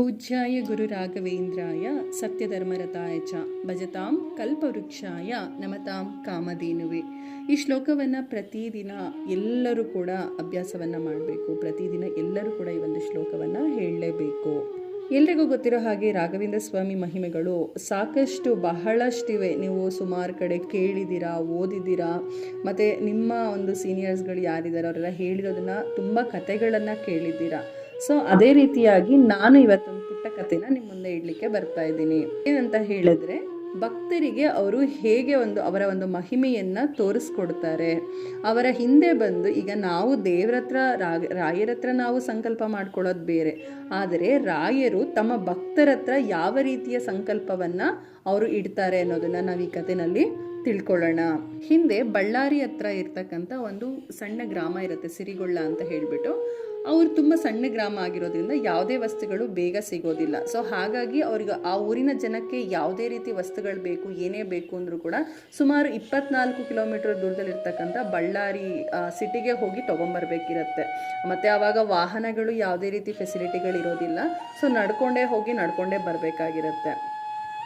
ಪೂಜ್ಯಾಯ ಗುರುರಾಘವೇಂದ್ರಾಯ ಸತ್ಯಧರ್ಮರತಾಯ ಚ ಭಜತಾಂ ಕಲ್ಪವೃಕ್ಷಾಯ ನಮತಾಂ ಕಾಮಧೇನುವೆ. ಈ ಶ್ಲೋಕವನ್ನು ಪ್ರತಿದಿನ ಎಲ್ಲರೂ ಕೂಡ ಅಭ್ಯಾಸವನ್ನು ಮಾಡಬೇಕು. ಪ್ರತಿದಿನ ಎಲ್ಲರೂ ಕೂಡ ಈ ಒಂದು ಶ್ಲೋಕವನ್ನು ಹೇಳಲೇಬೇಕು. ಎಲ್ರಿಗೂ ಗೊತ್ತಿರೋ ಹಾಗೆ ರಾಘವೇಂದ್ರ ಸ್ವಾಮಿ ಮಹಿಮೆಗಳು ಸಾಕಷ್ಟು ಬಹಳಷ್ಟಿವೆ. ನೀವು ಸುಮಾರು ಕಡೆ ಕೇಳಿದ್ದೀರಾ, ಓದಿದ್ದೀರಾ, ಮತ್ತು ನಿಮ್ಮ ಒಂದು ಸೀನಿಯರ್ಸ್ಗಳು ಯಾರಿದ್ದಾರೆ ಅವರೆಲ್ಲ ಹೇಳಿರೋದನ್ನು ತುಂಬ ಕಥೆಗಳನ್ನು ಕೇಳಿದ್ದೀರಾ. ಸೊ ಅದೇ ರೀತಿಯಾಗಿ ನಾನು ಇವತ್ತೊಂದು ಪುಟ್ಟ ಕಥೆನ ನಿಮ್ಮ ಮುಂದೆ ಇಡ್ಲಿಕ್ಕೆ ಬರ್ತಾ ಇದ್ದೀನಿ. ಏನಂತ ಹೇಳಿದ್ರೆ, ಭಕ್ತರಿಗೆ ಅವರು ಹೇಗೆ ಒಂದು, ಅವರ ಒಂದು ಮಹಿಮೆಯನ್ನು ತೋರಿಸ್ಕೊಡ್ತಾರೆ. ಅವರ ಹಿಂದೆ ಬಂದು, ಈಗ ನಾವು ದೇವ್ರ ಹತ್ರ ನಾವು ಸಂಕಲ್ಪ ಮಾಡ್ಕೊಳ್ಳೋದು ಬೇರೆ. ಆದರೆ ರಾಯರು ತಮ್ಮ ಭಕ್ತರ ಹತ್ರ ಯಾವ ರೀತಿಯ ಸಂಕಲ್ಪವನ್ನು ಅವರು ಇಡ್ತಾರೆ ಅನ್ನೋದನ್ನು ನಾವು ಈ ಕಥೆನಲ್ಲಿ ತಿಳ್ಕೊಳ್ಳೋಣ. ಹಿಂದೆ ಬಳ್ಳಾರಿ ಹತ್ರ ಇರ್ತಕ್ಕಂಥ ಒಂದು ಸಣ್ಣ ಗ್ರಾಮ ಇರುತ್ತೆ, ಸಿರಿಗೊಳ್ಳ ಅಂತ ಹೇಳಿಬಿಟ್ಟು. ಅವ್ರು ತುಂಬ ಸಣ್ಣ ಗ್ರಾಮ ಆಗಿರೋದ್ರಿಂದ ಯಾವುದೇ ವಸ್ತುಗಳು ಬೇಗ ಸಿಗೋದಿಲ್ಲ. ಸೊ ಹಾಗಾಗಿ ಅವ್ರಿಗೆ ಆ ಊರಿನ ಜನಕ್ಕೆ ಯಾವುದೇ ರೀತಿ ವಸ್ತುಗಳು ಬೇಕು, ಏನೇ ಬೇಕು ಅಂದರೂ ಕೂಡ ಸುಮಾರು ಇಪ್ಪತ್ನಾಲ್ಕು ಕಿಲೋಮೀಟರ್ ದೂರದಲ್ಲಿರ್ತಕ್ಕಂಥ ಬಳ್ಳಾರಿ ಸಿಟಿಗೆ ಹೋಗಿ ತೊಗೊಂಬರ್ಬೇಕಿರತ್ತೆ. ಮತ್ತು ಆವಾಗ ವಾಹನಗಳು ಯಾವುದೇ ರೀತಿ ಫೆಸಿಲಿಟಿಗಳು ಇರೋದಿಲ್ಲ ಸೊ ನಡ್ಕೊಂಡೇ ಹೋಗಿ ನಡ್ಕೊಂಡೇ ಬರಬೇಕಾಗಿರುತ್ತೆ.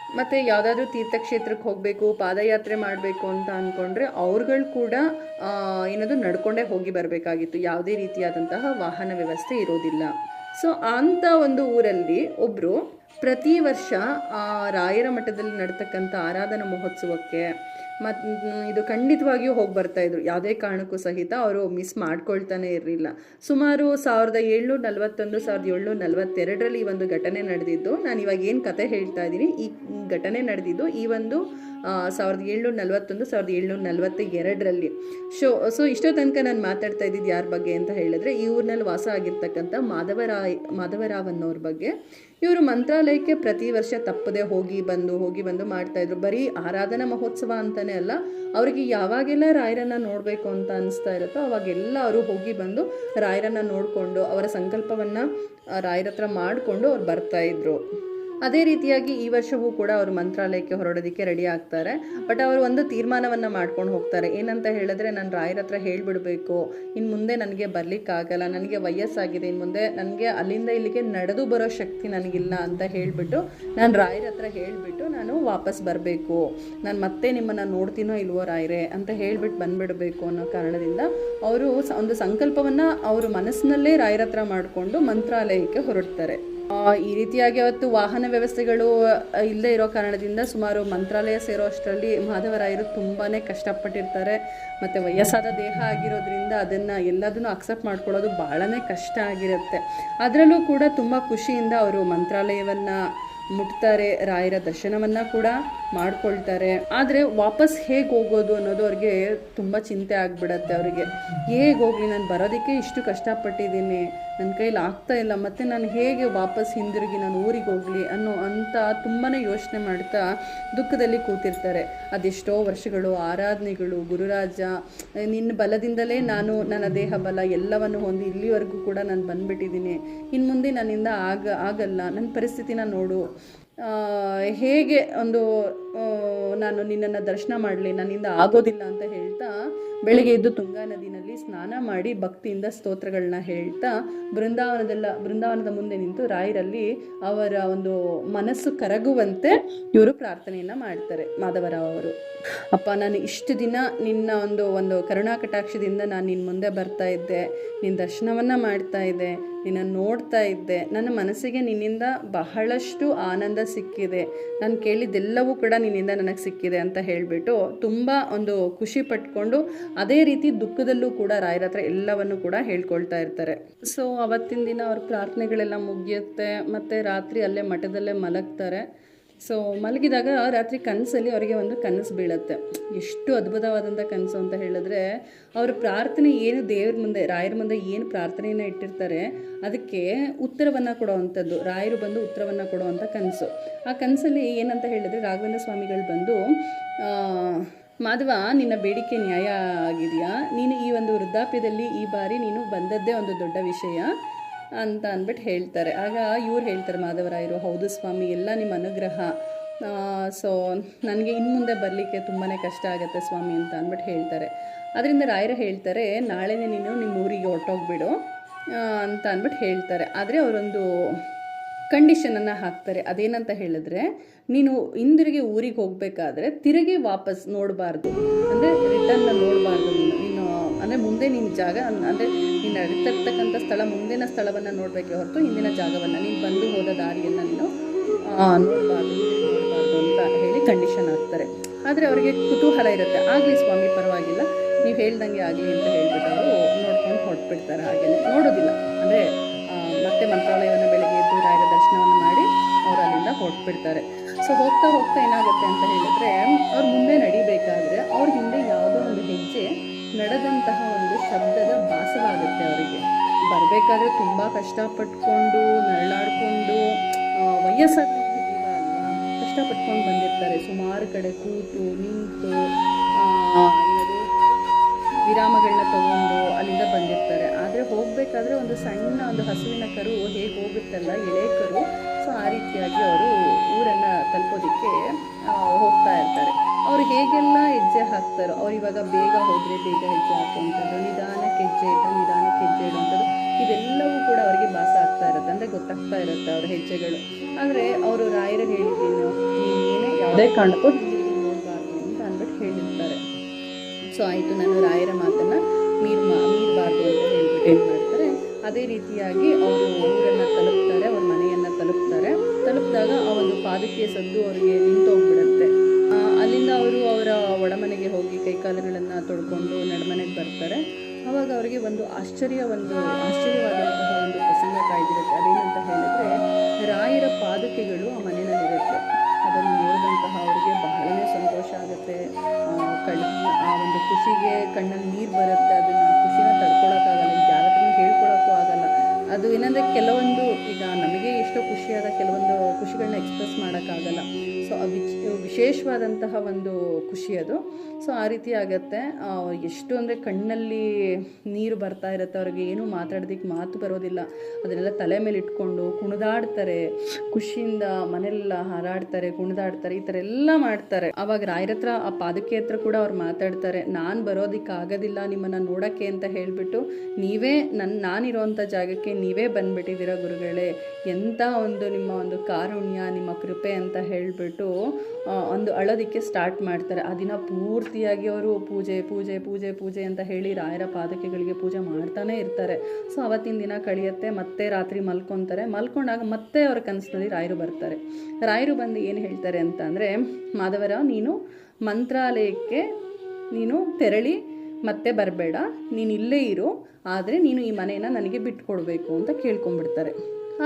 ಮತ್ತು ಯಾವುದಾದ್ರೂ ತೀರ್ಥಕ್ಷೇತ್ರಕ್ಕೆ ಹೋಗಬೇಕು ಪಾದಯಾತ್ರೆ ಮಾಡಬೇಕು ಅಂತ ಅಂದ್ಕೊಂಡ್ರೆ ಅವ್ರುಗಳು ಕೂಡ ಏನಾದರೂ ಏನದು ನಡ್ಕೊಂಡೇ ಹೋಗಿ ಬರಬೇಕಾಗಿತ್ತು. ಯಾವುದೇ ರೀತಿಯಾದಂತಹ ವಾಹನ ವ್ಯವಸ್ಥೆ ಇರೋದಿಲ್ಲ. ಸೊ ಅಂಥ ಒಂದು ಊರಲ್ಲಿ ಒಬ್ಬರು ಪ್ರತಿ ವರ್ಷ ಆ, ರಾಯರ ಮಠದಲ್ಲಿ ನಡ್ತಕ್ಕಂಥ ಆರಾಧನಾ ಮಹೋತ್ಸವಕ್ಕೆ ಮತ್ತು ಇದು ಖಂಡಿತವಾಗಿಯೂ ಹೋಗಿ ಬರ್ತಾ ಇದ್ರು. ಯಾವುದೇ ಕಾರಣಕ್ಕೂ ಸಹಿತ ಅವರು ಮಿಸ್ ಮಾಡ್ಕೊಳ್ತಾನೆ ಇರಲಿಲ್ಲ. ಸುಮಾರು ಸಾವಿರದ ಏಳ್ನೂರ ನಲವತ್ತೊಂದು, ಸಾವಿರದ ಏಳ್ನೂರ ನಲವತ್ತೆರಡರಲ್ಲಿ ಈ ಒಂದು ಘಟನೆ ನಡೆದಿದ್ದು, ನಾನು ಇವಾಗ ಏನು ಕತೆ ಹೇಳ್ತಾ ಇದ್ದೀನಿ, ಈ ಘಟನೆ ನಡೆದಿದ್ದು, ಈ ಒಂದು ಸಾವಿರದ ಏಳ್ನೂರ ನಲವತ್ತೊಂದು, ಸಾವಿರದ ಏಳ್ನೂರ ನಲವತ್ತ ಎರಡರಲ್ಲಿ ಶೋ, ಸೊ ಇಷ್ಟೋ ತನಕ ನಾನು ಮಾತಾಡ್ತಾ ಇದ್ದಿದ್ದು ಯಾರ ಬಗ್ಗೆ ಅಂತ ಹೇಳಿದ್ರೆ, ಈ ಊರಿನಲ್ಲಿ ವಾಸ ಆಗಿರ್ತಕ್ಕಂಥ ಮಾಧವರಾಯ್ ಮಾಧವರಾವ್ ಅನ್ನೋರ ಬಗ್ಗೆ. ಇವರು ಮಂತ್ರಾಲಯಕ್ಕೆ ಪ್ರತಿ ವರ್ಷ ತಪ್ಪದೆ ಹೋಗಿ ಬಂದು ಹೋಗಿ ಬಂದು ಮಾಡ್ತಾ ಇದ್ರು. ಬರೀ ಆರಾಧನಾ ಮಹೋತ್ಸವ ಅಂತಾನೆ ಅಲ್ಲ, ಅವರಿಗೆ ಯಾವಾಗೆಲ್ಲ ರಾಯರನ್ನ ನೋಡಬೇಕು ಅಂತ ಅನಿಸ್ತಾ ಇರುತ್ತೋ, ಅವಾಗೆಲ್ಲ ಅವರು ಹೋಗಿ ಬಂದು ರಾಯರನ್ನ ನೋಡಿಕೊಂಡು, ಅವರ ಸಂಕಲ್ಪವನ್ನು ರಾಯರ ಹತ್ರ ಮಾಡಿಕೊಂಡು ಅವ್ರು ಬರ್ತಾ ಇದ್ರು. ಅದೇ ರೀತಿಯಾಗಿ ಈ ವರ್ಷವೂ ಕೂಡ ಅವರು ಮಂತ್ರಾಲಯಕ್ಕೆ ಹೊರಡೋದಕ್ಕೆ ರೆಡಿ ಆಗ್ತಾರೆ. ಬಟ್ ಅವರು ಒಂದು ತೀರ್ಮಾನವನ್ನು ಮಾಡ್ಕೊಂಡು ಹೋಗ್ತಾರೆ. ಏನಂತ ಹೇಳಿದ್ರೆ, ನಾನು ರಾಯರ ಹತ್ರ ಹೇಳಿಬಿಡಬೇಕು. ಇನ್ನು ಮುಂದೆ ನನಗೆ ಬರಲಿಕ್ಕಾಗಲ್ಲ. ನನಗೆ ವಯಸ್ಸಾಗಿದೆ. ಇನ್ನು ಮುಂದೆ ನನಗೆ ಅಲ್ಲಿಂದ ಇಲ್ಲಿಗೆ ನಡೆದು ಬರೋ ಶಕ್ತಿ ನನಗಿಲ್ಲ ಅಂತ ಹೇಳಿಬಿಟ್ಟು ನಾನು ರಾಯರ ಹತ್ರ ಹೇಳಿಬಿಟ್ಟು ನಾನು ವಾಪಸ್ ಬರಬೇಕು. ನಾನು ಮತ್ತೆ ನಿಮ್ಮನ್ನು ನೋಡ್ತೀನೋ ಇಲ್ವೋ ರಾಯರೇ ಅಂತ ಹೇಳಿಬಿಟ್ಟು ಬಂದುಬಿಡಬೇಕು ಅನ್ನೋ ಕಾರಣದಿಂದ ಅವರು ಒಂದು ಸಂಕಲ್ಪವನ್ನು ಅವರು ಮನಸ್ಸಿನಲ್ಲೇ ರಾಯರ ಹತ್ರ ಮಾಡಿಕೊಂಡು ಮಂತ್ರಾಲಯಕ್ಕೆ ಹೊರಡ್ತಾರೆ. ಈ ರೀತಿಯಾಗಿ ಅವತ್ತು ವಾಹನ ವ್ಯವಸ್ಥೆಗಳು ಇಲ್ಲದೆ ಇರೋ ಕಾರಣದಿಂದ ಸುಮಾರು ಮಂತ್ರಾಲಯ ಸೇರೋ ಅಷ್ಟರಲ್ಲಿ ಮಾಧವರಾಯರು ತುಂಬಾ ಕಷ್ಟಪಟ್ಟಿರ್ತಾರೆ. ಮತ್ತು ವಯಸ್ಸಾದ ದೇಹ ಆಗಿರೋದ್ರಿಂದ ಅದನ್ನು ಎಲ್ಲದನ್ನು ಅಕ್ಸೆಪ್ಟ್ ಮಾಡ್ಕೊಳ್ಳೋದು ಭಾಳನೇ ಕಷ್ಟ ಆಗಿರುತ್ತೆ. ಅದರಲ್ಲೂ ಕೂಡ ತುಂಬ ಖುಷಿಯಿಂದ ಅವರು ಮಂತ್ರಾಲಯವನ್ನು ಮುಟ್ತಾರೆ, ರಾಯರ ದರ್ಶನವನ್ನು ಕೂಡ ಮಾಡ್ಕೊಳ್ತಾರೆ. ಆದರೆ ವಾಪಸ್ ಹೇಗೆ ಹೋಗೋದು ಅನ್ನೋದು ಅವ್ರಿಗೆ ತುಂಬ ಚಿಂತೆ ಆಗಿಬಿಡತ್ತೆ ಅವರಿಗೆ. ಹೇಗೆ ಹೋಗಲಿ ನಾನು ಬರೋದಕ್ಕೆ ಇಷ್ಟು ಕಷ್ಟಪಟ್ಟಿದ್ದೀನಿ? ನನ್ನ ಕೈಲಿ ಆಗ್ತಾ ಇಲ್ಲ. ಮತ್ತು ನಾನು ಹೇಗೆ ವಾಪಸ್ ಹಿಂದಿರುಗಿ ನಾನು ಊರಿಗೆ ಹೋಗಲಿ ಅನ್ನೋ ಅಂತ ತುಂಬಾ ಯೋಚನೆ ಮಾಡ್ತಾ ದುಃಖದಲ್ಲಿ ಕೂತಿರ್ತಾರೆ. ಅದೆಷ್ಟೋ ವರ್ಷಗಳು, ಆರಾಧನೆಗಳು, ಗುರುರಾಜ, ನಿನ್ನ ಬಲದಿಂದಲೇ ನಾನು ನನ್ನ ದೇಹ ಬಲ ಎಲ್ಲವನ್ನು ಹೊಂದಿ ಇಲ್ಲಿವರೆಗೂ ಕೂಡ ನಾನು ಬಂದುಬಿಟ್ಟಿದ್ದೀನಿ. ಇನ್ನು ಮುಂದೆ ನನ್ನಿಂದ ಆಗ, ಆಗಲ್ಲ. ನನ್ನ ಪರಿಸ್ಥಿತಿನ ನೋಡು. ಹೇಗೆ ಒಂದು ನಾನು ನಿನ್ನನ್ನು ದರ್ಶನ ಮಾಡಲಿ, ನನ್ನಿಂದ ಆಗೋದಿಲ್ಲ ಅಂತ ಹೇಳ್ತಾ ಬೆಳಗ್ಗೆ ಎದ್ದು ತುಂಗಾ ನದಿನಲ್ಲಿ ಸ್ನಾನ ಮಾಡಿ ಭಕ್ತಿಯಿಂದ ಸ್ತೋತ್ರಗಳನ್ನ ಹೇಳ್ತಾ ಬೃಂದಾವನದಲ್ಲ, ಬೃಂದಾವನದ ಮುಂದೆ ನಿಂತು ರಾಯರಲ್ಲಿ ಅವರ ಒಂದು ಮನಸ್ಸು ಕರಗುವಂತೆ ಇವರು ಪ್ರಾರ್ಥನೆಯನ್ನ ಮಾಡ್ತಾರೆ, ಮಾಧವರಾವ್ ಅವರು. ಅಪ್ಪ, ನಾನು ಇಷ್ಟು ದಿನ ನಿನ್ನ ಒಂದು ಒಂದು ಕರುಣಾ ಕಟಾಕ್ಷದಿಂದ ನಾನು ನಿನ್ನ ಮುಂದೆ ಬರ್ತಾ ಇದ್ದೆ ನಿನ್ನ ದರ್ಶನವನ್ನ ಮಾಡ್ತಾ ಇದ್ದೆ ನಿನ್ನ ನೋಡ್ತಾ ಇದ್ದೆ. ನನ್ನ ಮನಸ್ಸಿಗೆ ನಿನ್ನಿಂದ ಬಹಳಷ್ಟು ಆನಂದ ಸಿಕ್ಕಿದೆ. ನಾನು ಕೇಳಿದ್ದೆಲ್ಲವೂ ಕೂಡ ನಿನ್ನಿಂದ ನನಗೆ ಸಿಕ್ಕಿದೆ ಅಂತ ಹೇಳಿಬಿಟ್ಟು ತುಂಬ ಒಂದು ಖುಷಿ ಪಟ್ಕೊಂಡು ಅದೇ ರೀತಿ ದುಃಖದಲ್ಲೂ ಕೂಡ ರಾಯರ ಹತ್ರ ಎಲ್ಲವನ್ನು ಕೂಡ ಹೇಳ್ಕೊಳ್ತಾ ಇರ್ತಾರೆ. ಸೊ ಅವತ್ತಿನ ದಿನ ಅವ್ರ ಪ್ರಾರ್ಥನೆಗಳೆಲ್ಲ ಮುಗಿಯುತ್ತೆ, ಮತ್ತು ರಾತ್ರಿ ಅಲ್ಲೇ ಮಠದಲ್ಲೇ ಮಲಗ್ತಾರೆ. ಸೊ ಮಲಗಿದಾಗ ರಾತ್ರಿ ಕನಸಲ್ಲಿ ಅವರಿಗೆ ಒಂದು ಕನಸು ಬೀಳುತ್ತೆ. ಎಷ್ಟು ಅದ್ಭುತವಾದಂಥ ಕನಸು ಅಂತ ಹೇಳಿದ್ರೆ, ಅವರ ಪ್ರಾರ್ಥನೆ ಏನು ದೇವ್ರ ಮುಂದೆ, ರಾಯರ ಮುಂದೆ ಏನು ಪ್ರಾರ್ಥನೆಯನ್ನು ಇಟ್ಟಿರ್ತಾರೆ, ಅದಕ್ಕೆ ಉತ್ತರವನ್ನು ಕೊಡುವಂಥದ್ದು, ರಾಯರು ಬಂದು ಉತ್ತರವನ್ನು ಕೊಡುವಂಥ ಕನಸು. ಆ ಕನಸಲ್ಲಿ ಏನಂತ ಹೇಳಿದ್ರೆ, ರಾಘವೇಂದ್ರ ಸ್ವಾಮಿಗಳು ಬಂದು ಮಾಧವ, ನಿನ್ನ ಬೇಡಿಕೆ ನ್ಯಾಯ ಆಗಿದೆಯಾ? ನೀನು ಈ ಒಂದು ವೃದ್ಧಾಪ್ಯದಲ್ಲಿ ಈ ಬಾರಿ ನೀನು ಬಂದದ್ದೇ ಒಂದು ದೊಡ್ಡ ವಿಷಯ. ಅಂತ ಅಂದ್ಬಿಟ್ಟು ಹೇಳ್ತಾರೆ. ಆಗ ಇವ್ರು ಹೇಳ್ತಾರೆ, ಮಾಧವರಾಯರು, ಹೌದು ಸ್ವಾಮಿ, ಎಲ್ಲ ನಿಮ್ಮ ಅನುಗ್ರಹ. ಸೊ ನನಗೆ ಇನ್ನು ಮುಂದೆ ಬರಲಿಕ್ಕೆ ತುಂಬಾ ಕಷ್ಟ ಆಗುತ್ತೆ ಸ್ವಾಮಿ ಅಂತ ಅಂದ್ಬಿಟ್ಟು ಹೇಳ್ತಾರೆ. ಅದರಿಂದ ರಾಯರು ಹೇಳ್ತಾರೆ, ನಾಳೆನೇ ನೀನು ನಿಮ್ಮ ಊರಿಗೆ ಹೊರಟೋಗ್ಬಿಡು ಅಂತ ಅಂದ್ಬಿಟ್ಟು ಹೇಳ್ತಾರೆ. ಆದರೆ ಅವರೊಂದು ಕಂಡೀಷನನ್ನು ಹಾಕ್ತಾರೆ. ಅದೇನಂತ ಹೇಳಿದ್ರೆ, ನೀನು ಹಿಂದಿರುಗಿ ಊರಿಗೆ ಹೋಗಬೇಕಾದ್ರೆ ತಿರುಗಿ ವಾಪಸ್ ನೋಡಬಾರ್ದು. ಅಂದರೆ ರಿಟರ್ನ್ ನೋಡಬಾರ್ದು ನೀನು. ನೀನು, ಅಂದರೆ ಮುಂದೆ ನಿನ್ನ ಜಾಗ, ಅಂದರೆ ನೀನು ಅರಿತಕ್ಕಂಥ ಸ್ಥಳ, ಮುಂದಿನ ಸ್ಥಳವನ್ನು ನೋಡಬೇಕೆ ಹೊರತು ಹಿಂದಿನ ಜಾಗವನ್ನು, ನೀನು ಬಂದು ಹೋದ ದಾರಿಯನ್ನು ನೀನು ನೋಡಬಾರ್ದು ನೋಡಬಾರ್ದು ಅಂತ ಹೇಳಿ ಕಂಡೀಷನ್ ಹಾಕ್ತಾರೆ. ಆದರೆ ಅವರಿಗೆ ಕುತೂಹಲ ಇರುತ್ತೆ. ಆಗಲಿ ಸ್ವಾಮಿ, ಪರವಾಗಿಲ್ಲ. ನೀವು ಹೇಳ್ದಂಗೆ ಆಗಲಿ ಅಂತ ಹೇಳಿಬಿಟ್ಟು ಅವರು ನೋಡ್ಕೊಂಡು ಹೊರಟ್ಬಿಡ್ತಾರೆ ಹಾಗೆ ನೋಡೋದಿಲ್ಲ. ಅಂದರೆ ಅಲ್ಲಿಂದ ಸೊ ಹೋಗ್ತಾ ಹೋಗ್ತಾ ಏನಾಗುತ್ತೆ ಅಂತ ಹೇಳಿದ್ರೆ, ಅವ್ರು ಮುಂದೆ ನಡಿಬೇಕಾದ್ರೆ ಅವ್ರ ಹಿಂದೆ ಯಾವುದೋ ಒಂದು ಹೆಜ್ಜೆ ನಡೆದಂತಹ ಒಂದು ಶಬ್ದದ ಭಾಸವಾಗುತ್ತೆ ಅವರಿಗೆ. ಬರಬೇಕಾದ್ರೆ ತುಂಬ ಕಷ್ಟಪಟ್ಕೊಂಡು, ನರಳಾಡ್ಕೊಂಡು ಅಲ್ವಾ? ಕಷ್ಟಪಟ್ಕೊಂಡು ಬಂದಿರ್ತಾರೆ. ಸುಮಾರು ಕಡೆ ಕೂತು, ನಿಂತು ಏನದು ವಿರಾಮಗಳನ್ನ ತಗೊಂಡು ಅಲ್ಲಿಂದ ಬಂದಿರ್ತಾರೆ. ಆದರೆ ಹೋಗಬೇಕಾದ್ರೆ ಒಂದು ಸಣ್ಣ ಒಂದು ಹಸುವಿನ ಕರು ಹೇಗೆ ಹೋಗುತ್ತಲ್ಲ ಎಳೆ ಕರು ರೀತಿಯಾಗಿ ಅವರು ಊರನ್ನು ತಲುಪೋದಕ್ಕೆ ಹೋಗ್ತಾ ಇರ್ತಾರೆ. ಅವ್ರು ಹೇಗೆಲ್ಲ ಹೆಜ್ಜೆ ಹಾಕ್ತಾರೋ ಅವ್ರು ಇವಾಗ ಬೇಗ ಹೋದರೆ ಬೇಗ ಹೆಜ್ಜೆ ಹಾಕುವಂಥದ್ದು ನಿಧಾನಕ್ಕೆ ಹೆಜ್ಜೆ ಇಟ್ಟು ನಿಧಾನಕ್ಕೆ ಹೆಜ್ಜೆ ಇಡುವಂಥದ್ದು ಇದೆಲ್ಲವೂ ಕೂಡ ಅವರಿಗೆ ಭಾಸ ಆಗ್ತಾ ಇರುತ್ತೆ. ಅಂದರೆ ಗೊತ್ತಾಗ್ತಾ ಇರುತ್ತೆ ಅವ್ರ ಹೆಜ್ಜೆಗಳು. ಆದರೆ ಅವರು ರಾಯರ ಹೇಳಿದ್ದೀನಿ ನೀನು ಏನೇ ಯಾವುದೇ ಕಾರಣಕ್ಕೂ ಅಂತ ಅಂದ್ಬಿಟ್ಟು ಹೇಳಿರ್ತಾರೆ. ಸೊ ಆಯಿತು ನಾನು ರಾಯರ ಮಾತನ್ನು ಮೀರ್ ಮಾ ಮೀರಬಾರ್ದು ಅಂತ ಹೇಳ್ಬಿಟ್ಟು ಏನು ಮಾಡ್ತಾರೆ. ಅದೇ ರೀತಿಯಾಗಿ ಅವರು ಪಾದಕಿಯ ಸದ್ದು ಅವರಿಗೆ ನಿಂತೋಗ್ಬಿಡುತ್ತೆ ಅಲ್ಲಿಂದ ಅವರು ಅವರ ಒಡಮನೆಗೆ ಹೋಗಿ ಕೈಕಾಲುಗಳನ್ನು ತೊಡ್ಕೊಂಡು ನಡಮನೆಗೆ ಬರ್ತಾರೆ. ಆವಾಗ ಅವರಿಗೆ ಒಂದು ಆಶ್ಚರ್ಯ, ಒಂದು ಆಶ್ಚರ್ಯವಾದಂತಹ ಒಂದು ಪ್ರಸಂಗ ಕಾಯ್ದಿರುತ್ತೆ. ಅದೇನಂತ ಹೇಳಿದ್ರೆ, ರಾಯರ ಪಾದುಕೆಗಳು ಆ ಮನೆಯಲ್ಲಿರುತ್ತೆ. ಅದನ್ನು ನೋಡಿದಂತಹ ಅವರಿಗೆ ಬಹಳನೇ ಸಂತೋಷ ಆಗುತ್ತೆ. ಕಣ್ಣು, ಆ ಒಂದು ಖುಷಿಗೆ ಕಣ್ಣಲ್ಲಿ ನೀರು ಬರುತ್ತೆ. ವಿಶೇಷವಾದಂತಹ ಒಂದು ಖುಷಿ ಅದು. ಸೊ ಆ ರೀತಿ ಆಗುತ್ತೆ. ಎಷ್ಟು ಅಂದರೆ ಕಣ್ಣಲ್ಲಿ ನೀರು ಬರ್ತಾ ಇರುತ್ತೆ, ಅವ್ರಿಗೆ ಏನೂ ಮಾತಾಡೋದಕ್ಕೆ ಮಾತು ಬರೋದಿಲ್ಲ. ಅದನ್ನೆಲ್ಲ ತಲೆ ಮೇಲೆ ಇಟ್ಕೊಂಡು ಕುಣಿದಾಡ್ತಾರೆ, ಖುಷಿಯಿಂದ ಮನೆಯೆಲ್ಲ ಹಾರಾಡ್ತಾರೆ, ಕುಣಿದಾಡ್ತಾರೆ, ಈ ಥರ ಎಲ್ಲ ಮಾಡ್ತಾರೆ. ಅವಾಗ ರಾಯರ ಹತ್ರ, ಆ ಪಾದಕ್ಕೆ ಹತ್ರ ಕೂಡ ಅವ್ರು ಮಾತಾಡ್ತಾರೆ, ನಾನು ಬರೋದಕ್ಕೆ ಆಗೋದಿಲ್ಲ ನಿಮ್ಮನ್ನು ನೋಡೋಕ್ಕೆ ಅಂತ ಹೇಳಿಬಿಟ್ಟು, ನೀವೇ ನನ್ನ ನಾನಿರೋವಂಥ ಜಾಗಕ್ಕೆ ನೀವೇ ಬಂದ್ಬಿಟ್ಟಿದ್ದೀರ ಗುರುಗಳೇ, ಎಂಥ ಒಂದು ನಿಮ್ಮ ಒಂದು ಕಾರುಣ್ಯ, ನಿಮ್ಮ ಕೃಪೆ ಅಂತ ಹೇಳಿಬಿಟ್ಟು ಒಂದು ಅಳೋದಕ್ಕೆ ಸ್ಟಾರ್ಟ್ ಮಾಡ್ತಾರೆ. ಆ ದಿನ ಪೂರ್ತಿಯಾಗಿ ಅವರು ಪೂಜೆ ಪೂಜೆ ಪೂಜೆ ಪೂಜೆ ಅಂತ ಹೇಳಿ ರಾಯರ ಪಾದಕೆಗಳಿಗೆ ಪೂಜೆ ಮಾಡ್ತಾನೆ ಇರ್ತಾರೆ. ಸೊ ಅವತ್ತಿನ ದಿನ ಕಳಿಯುತ್ತೆ, ಮತ್ತೆ ರಾತ್ರಿ ಮಲ್ಕೊತಾರೆ. ಮಲ್ಕೊಂಡಾಗ ಮತ್ತೆ ಅವ್ರ ಕನಸಿನಲ್ಲಿ ರಾಯರು ಬರ್ತಾರೆ. ರಾಯರು ಬಂದು ಏನು ಹೇಳ್ತಾರೆ ಅಂತ ಅಂದರೆ, ಮಾಧವರ, ನೀನು ಮಂತ್ರಾಲಯಕ್ಕೆ ನೀನು ತೆರಳಿ, ಮತ್ತೆ ಬರಬೇಡ. ನೀನು ಇಲ್ಲೇ ಇರು. ಆದರೆ ನೀನು ಈ ಮನೆಯನ್ನು ನನಗೆ ಬಿಟ್ಕೊಡ್ಬೇಕು ಅಂತ ಕೇಳ್ಕೊಂಡ್ಬಿಡ್ತಾರೆ.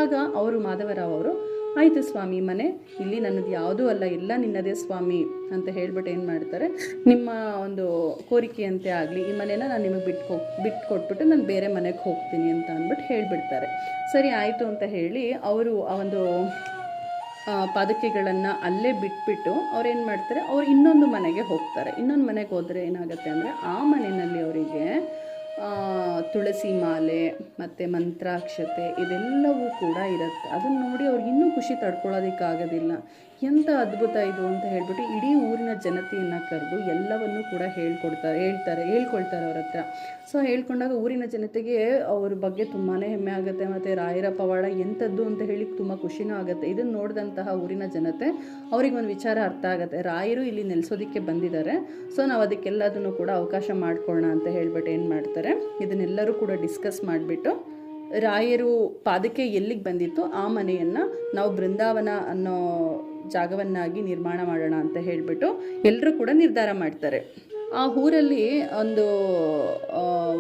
ಆಗ ಅವರು, ಮಾಧವರಾವ್ ಅವರು ಆಯಿತು ಸ್ವಾಮಿ ಮನೆ. ಇಲ್ಲಿ ನನ್ನದು ಯಾವುದೂ ಅಲ್ಲ, ಎಲ್ಲ ನಿನ್ನದೇ ಸ್ವಾಮಿ ಅಂತ ಹೇಳ್ಬಿಟ್ಟು ಏನು ಮಾಡ್ತಾರೆ? ನಿಮ್ಮ ಒಂದು ಕೋರಿಕೆಯಂತೆ ಆಗಲಿ, ಈ ಮನೇನ ನಾನು ನಿಮಗೆ ಬಿಟ್ಟು ಬಿಟ್ಟು ಕೊಟ್ಬಿಟ್ಟು ನಾನು ಬೇರೆ ಮನೆಗೆ ಹೋಗ್ತೀನಿ ಅಂತ ಅಂದ್ಬಿಟ್ಟು ಹೇಳಿಬಿಡ್ತಾರೆ. ಸರಿ, ಆಯಿತು ಅಂತ ಹೇಳಿ ಅವರು ಆ ಒಂದು ಪಾದಕೆಗಳನ್ನು ಅಲ್ಲೇ ಬಿಟ್ಬಿಟ್ಟು ಅವ್ರು ಏನು ಮಾಡ್ತಾರೆ? ಅವ್ರು ಇನ್ನೊಂದು ಮನೆಗೆ ಹೋಗ್ತಾರೆ. ಇನ್ನೊಂದು ಮನೆಗೆ ಹೋದರೆ ಏನಾಗುತ್ತೆ ಅಂದರೆ ಆ ಮನೆಯಲ್ಲಿ ಅವರಿಗೆ ತುಳಸಿ ಮಾಲೆ ಮತ್ತು ಮಂತ್ರಾಕ್ಷತೆ ಇದೆಲ್ಲವೂ ಕೂಡ ಇರುತ್ತೆ. ಅದನ್ನು ನೋಡಿ ಅವ್ರಿಗೆ ಇನ್ನೂ ಖುಷಿ ತಡ್ಕೊಳ್ಳೋದಕ್ಕಾಗೋದಿಲ್ಲ ಎಂಥ ಅದ್ಭುತ ಇದು ಅಂತ ಹೇಳ್ಬಿಟ್ಟು ಇಡೀ ಊರಿನ ಜನತೆಯನ್ನು ಕರೆದು ಎಲ್ಲವನ್ನು ಕೂಡ ಹೇಳ್ಕೊಡ್ತಾರೆ ಹೇಳ್ತಾರೆ, ಹೇಳ್ಕೊಳ್ತಾರೆ ಅವ್ರ ಹತ್ರ. ಸೊ ಹೇಳ್ಕೊಂಡಾಗ ಊರಿನ ಜನತೆಗೆ ಅವ್ರ ಬಗ್ಗೆ ತುಂಬಾ ಹೆಮ್ಮೆ ಆಗುತ್ತೆ ಮತ್ತು ರಾಯರ ಪವಾಡ ಎಂಥದ್ದು ಅಂತ ಹೇಳಿ ತುಂಬ ಖುಷಿನೂ ಆಗುತ್ತೆ. ಇದನ್ನು ನೋಡಿದಂತಹ ಊರಿನ ಜನತೆ ಅವ್ರಿಗೆ ಒಂದು ವಿಚಾರ ಅರ್ಥ ಆಗುತ್ತೆ. ರಾಯರು ಇಲ್ಲಿ ನೆಲೆಸೋದಕ್ಕೆ ಬಂದಿದ್ದಾರೆ. ಸೊ ನಾವು ಅದಕ್ಕೆಲ್ಲದನ್ನು ಕೂಡ ಅವಕಾಶ ಮಾಡ್ಕೊಳ್ಳೋಣ ಅಂತ ಹೇಳ್ಬಿಟ್ಟು ಏನು ಮಾಡ್ತಾರೆ? ಇದನ್ನೆಲ್ಲರೂ ಕೂಡ ಡಿಸ್ಕಸ್ ಮಾಡಿಬಿಟ್ಟು ರಾಯರು ಪಾದಕ್ಕೆ ಎಲ್ಲಿಗೆ ಬಂದಿತ್ತು ಆ ಮನೆಯನ್ನು ನಾವು ಬೃಂದಾವನ ಅನ್ನೋ ಜಾಗವನ್ನಾಗಿ ನಿರ್ಮಾಣ ಮಾಡೋಣ ಅಂತ ಹೇಳಿಬಿಟ್ಟು ಎಲ್ಲರೂ ಕೂಡ ನಿರ್ಧಾರ ಮಾಡ್ತಾರೆ. ಆ ಊರಲ್ಲಿ ಒಂದು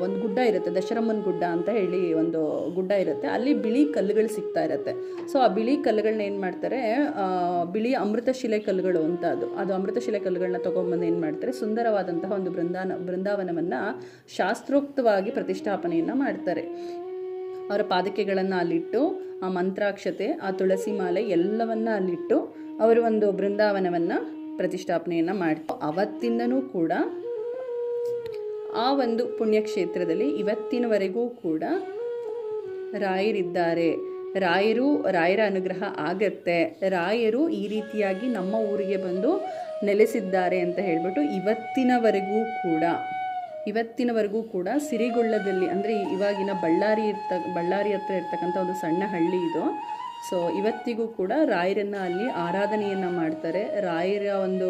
ಒಂದು ಗುಡ್ಡ ಇರುತ್ತೆ, ದಶರಮ್ಮನ ಗುಡ್ಡ ಅಂತ ಹೇಳಿ ಒಂದು ಗುಡ್ಡ ಇರುತ್ತೆ. ಅಲ್ಲಿ ಬಿಳಿ ಕಲ್ಲುಗಳು ಸಿಗ್ತಾ ಇರುತ್ತೆ. ಸೊ, ಆ ಬಿಳಿ ಕಲ್ಲುಗಳನ್ನ ಏನು ಮಾಡ್ತಾರೆ ಬಿಳಿ ಅಮೃತಶಿಲೆ ಕಲ್ಲುಗಳು ಅಂತ ಅದು. ಅದು ಅಮೃತಶಿಲೆ ಕಲ್ಲುಗಳನ್ನ ತೊಗೊಂಬಂದು ಏನು ಮಾಡ್ತಾರೆ, ಸುಂದರವಾದಂತಹ ಒಂದು ಬೃಂದಾನ, ಬೃಂದಾವನವನ್ನು ಶಾಸ್ತ್ರೋಕ್ತವಾಗಿ ಪ್ರತಿಷ್ಠಾಪನೆಯನ್ನು ಮಾಡ್ತಾರೆ. ಅವರ ಪಾದಕೆಗಳನ್ನು ಅಲ್ಲಿಟ್ಟು ಆ ಮಂತ್ರಾಕ್ಷತೆ, ಆ ತುಳಸಿ ಮಾಲೆ ಎಲ್ಲವನ್ನ ಅಲ್ಲಿಟ್ಟು ಅವರು ಒಂದು ಬೃಂದಾವನವನ್ನು ಪ್ರತಿಷ್ಠಾಪನೆಯನ್ನು ಮಾಡ್ತಾರೆ ಅವತ್ತಿಂದನೂ ಕೂಡ ಆ ಒಂದು ಪುಣ್ಯಕ್ಷೇತ್ರದಲ್ಲಿ ಇವತ್ತಿನವರೆಗೂ ಕೂಡ ರಾಯರಿದ್ದಾರೆ. ರಾಯರು, ರಾಯರ ಅನುಗ್ರಹ ಆಗತ್ತೆ. ರಾಯರು ಈ ರೀತಿಯಾಗಿ ನಮ್ಮ ಊರಿಗೆ ಬಂದು ನೆಲೆಸಿದ್ದಾರೆ ಅಂತ ಹೇಳ್ಬಿಟ್ಟು ಇವತ್ತಿನವರೆಗೂ ಕೂಡ ಇವತ್ತಿನವರೆಗೂ ಕೂಡ ಸಿರಿಗೊಳ್ಳದಲ್ಲಿ ಅಂದರೆ ಇವಾಗಿನ ಬಳ್ಳಾರಿ ಇರ್ತ, ಬಳ್ಳಾರಿ ಹತ್ರ ಇರ್ತಕ್ಕಂಥ ಒಂದು ಸಣ್ಣ ಹಳ್ಳಿ ಇದು. ಸೊ ಇವತ್ತಿಗೂ ಕೂಡ ರಾಯರನ್ನು ಅಲ್ಲಿ ಆರಾಧನೆಯನ್ನು ಮಾಡ್ತಾರೆ. ರಾಯರ ಒಂದು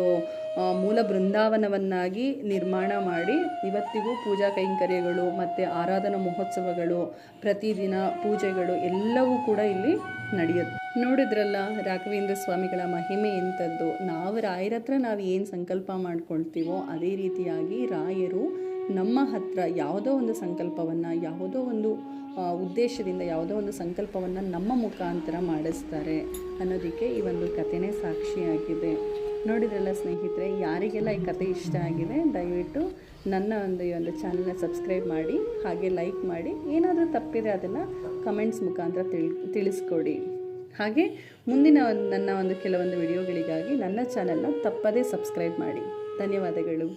ಮೂಲ ಬೃಂದಾವನವನ್ನಾಗಿ ನಿರ್ಮಾಣ ಮಾಡಿ ಇವತ್ತಿಗೂ ಪೂಜಾ ಕೈಂಕರ್ಯಗಳು ಮತ್ತು ಆರಾಧನಾ ಮಹೋತ್ಸವಗಳು, ಪ್ರತಿದಿನ ಪೂಜೆಗಳು ಎಲ್ಲವೂ ಕೂಡ ಇಲ್ಲಿ ನಡೆಯುತ್ತೆ. ನೋಡಿದ್ರಲ್ಲ ರಾಘವೇಂದ್ರ ಸ್ವಾಮಿಗಳ ಮಹಿಮೆ ಎಂಥದ್ದು? ನಾವು ರಾಯರ ಹತ್ರ ನಾವು ಏನು ಸಂಕಲ್ಪ ಮಾಡ್ಕೊಳ್ತೀವೋ ಅದೇ ರೀತಿಯಾಗಿ ರಾಯರು ನಮ್ಮ ಹತ್ರ ಯಾವುದೋ ಒಂದು ಸಂಕಲ್ಪವನ್ನು, ಯಾವುದೋ ಒಂದು ಉದ್ದೇಶದಿಂದ ಯಾವುದೋ ಒಂದು ಸಂಕಲ್ಪವನ್ನು ನಮ್ಮ ಮುಖಾಂತರ ಮಾಡಿಸ್ತಾರೆ ಅನ್ನೋದಕ್ಕೆ ಈ ಒಂದು ಕಥೆನೇ ಸಾಕ್ಷಿಯಾಗಿದೆ. ನೋಡಿದ್ರಲ್ಲ ಸ್ನೇಹಿತರೆ, ಯಾರಿಗೆಲ್ಲ ಈ ಕತೆ ಇಷ್ಟ ಆಗಿದೆ, ದಯವಿಟ್ಟು ನನ್ನ ಒಂದು ಈ ಒಂದು ಚಾನಲ್ನ ಸಬ್ಸ್ಕ್ರೈಬ್ ಮಾಡಿ, ಹಾಗೆ ಲೈಕ್ ಮಾಡಿ. ಏನಾದರೂ ತಪ್ಪಿದೆ ಅದನ್ನು ಕಮೆಂಟ್ಸ್ ಮುಖಾಂತರ ತಿಳಿ, ತಿಳಿಸ್ಕೊಡಿ. ಹಾಗೆ ಮುಂದಿನ ಒಂದು, ನನ್ನ ಒಂದು ಕೆಲವೊಂದು ವಿಡಿಯೋಗಳಿಗಾಗಿ ನನ್ನ ಚಾನಲ್ನ ತಪ್ಪದೇ ಸಬ್ಸ್ಕ್ರೈಬ್ ಮಾಡಿ. ಧನ್ಯವಾದಗಳು.